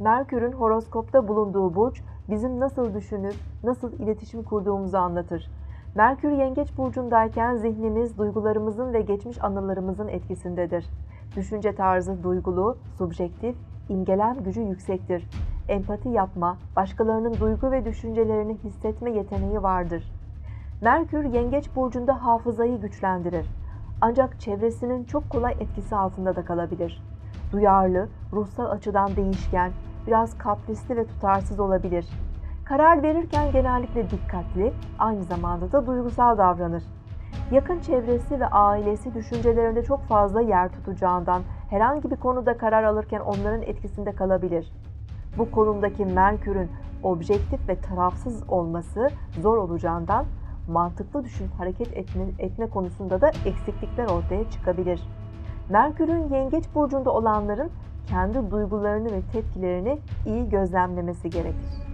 Merkür'ün horoskopta bulunduğu burç bizim nasıl düşünüp nasıl iletişim kurduğumuzu anlatır. Merkür Yengeç burcundayken zihnimiz duygularımızın ve geçmiş anılarımızın etkisindedir. Düşünce tarzı duygulu, subjektif, imgelem gücü yüksektir. Empati yapma, başkalarının duygu ve düşüncelerini hissetme yeteneği vardır. Merkür Yengeç burcunda hafızayı güçlendirir. Ancak çevresinin çok kolay etkisi altında da kalabilir. Duyarlı, ruhsal açıdan değişken, biraz kaprisli ve tutarsız olabilir. Karar verirken genellikle dikkatli, aynı zamanda da duygusal davranır. Yakın çevresi ve ailesi düşüncelerinde çok fazla yer tutacağından herhangi bir konuda karar alırken onların etkisinde kalabilir. Bu konumdaki Merkür'ün objektif ve tarafsız olması zor olacağından mantıklı düşün hareket etme, etme konusunda da eksiklikler ortaya çıkabilir. Merkür'ün yengeç burcunda olanların kendi duygularını ve tepkilerini iyi gözlemlemesi gerekir.